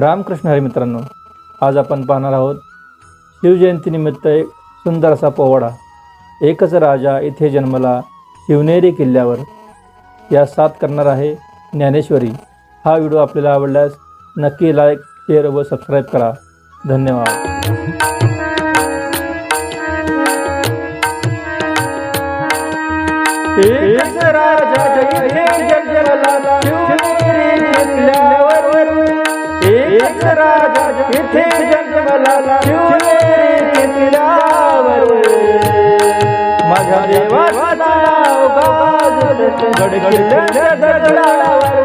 रामकृष्ण हरी मित्रांनो आज आपण पाहणार आहोत शिवजयंतीनिमित्त एक सुंदर असा पोवाडा. एकच राजा इथे जन्मला शिवनेरी किल्ल्यावर. या साथ करणार आहे ज्ञानेश्वरी. हा व्हिडिओ आपल्याला आवडल्यास नक्की लाईक शेअर व सबस्क्राईब करा. धन्यवाद. राजा राजा इथे जन्मला शिवनेरी किल्ल्यावर माझ्या देवाचा नाव गाजत गडगडल्या दगडावर.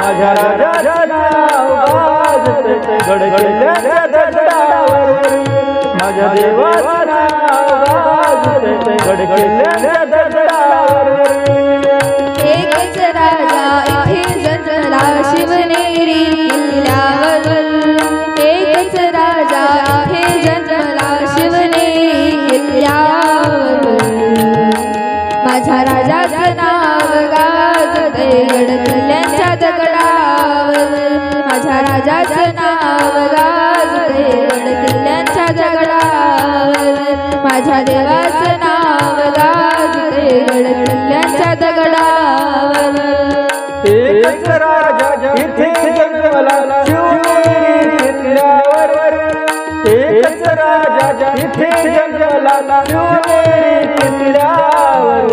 माझ्या राजाचा नाव गाजत गडगडल्या दगडावर. माझ्या देवाचा नाव गाजत गडगडल्या दगडावर. एकच राजा इथे जन्मला शिवनेरी. राजाचं नाव गाजते किल्ल्यांच्या दगडावर माझ्या देवाचं नाव गाजते किल्ल्यांच्या दगडावर एकच राजा इथे जन्मला एकच राजा इथे जन्मला शिवनेरी किल्ल्यावर.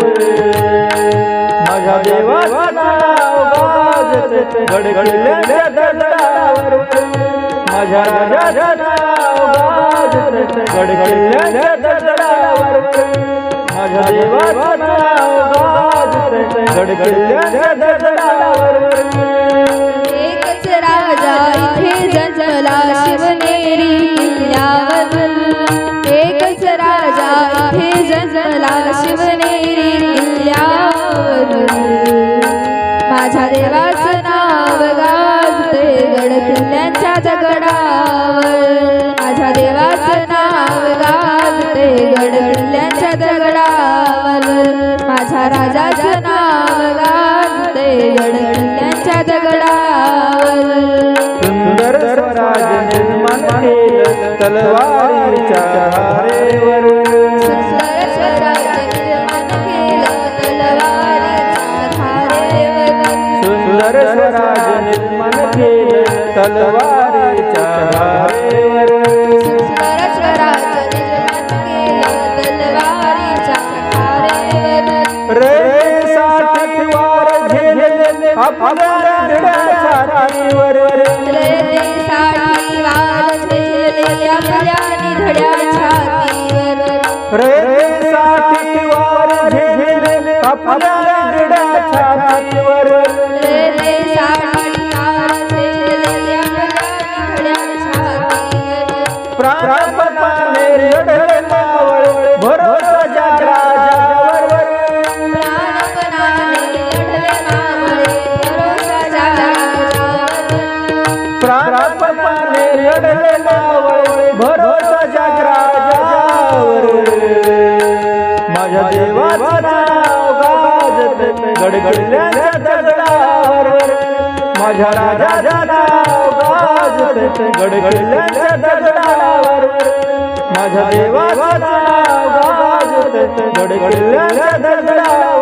माझ्या देवाचं नाव गडगडल्या दगडावर माझ्या राजाचं गडगडल्या माझ्या नाव गडगडल्या एकच राजा इथे जन्मला शिवनेरी. माझ्या देवाचं नाव गाजते गड किल्ल्यांच्या दगडावर. माझ्या देवास नाव गाजते गड किल्ल्यांच्या दगडावर. माझ्या राजाचं नाव गाजते गड किल्ल्यांच्या दगडावर. सुंदर स्वराज निर्माण तलवारीच्या धारेवर. रे साठी वार झेलले आपल्या दगडा छातीवर रयतेसाठी वार झेलले आपल्या निधड्या छातीवर. रे साठी वार झेलले आपल्या दगडा छातीवर भरोसा राजावर. माझ्या देवाचं नाव गाजत गडगडल्या दगडावर. माझ्या राजाचं नाव गाजत गडगडल्या दगडावर. माझ्या देवाचं नाव गाजत गडगडल्या दगडावर.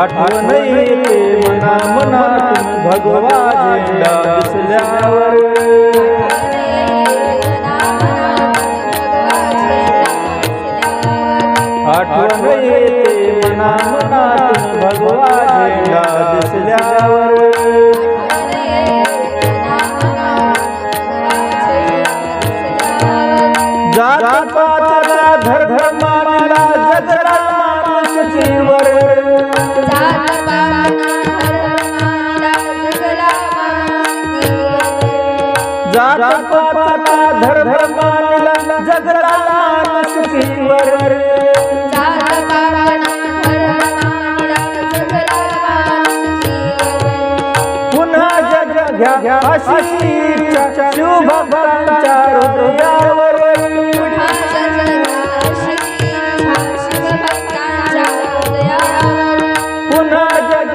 आठवण येते मना मनातून भगवा झेंडा दिसल्यावर. जात पाता धर्म मानिला जगला वासुदेवर. पुन्हा जग घ्या अशी शिवभक्तांच्या हृदयावर. पुन्हा जग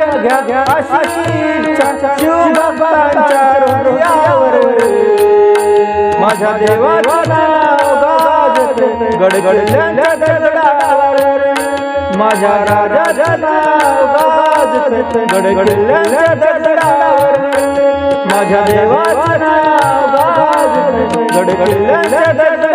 घ्या अशी माझ्या देवाचं नाव गाजते गडगडल्या दगडावर माझ्या राजाचं नाव गाजते गडगडल्या दगडावर माझ्या देवाचं नाव गाजते गडगडल्या दगडावर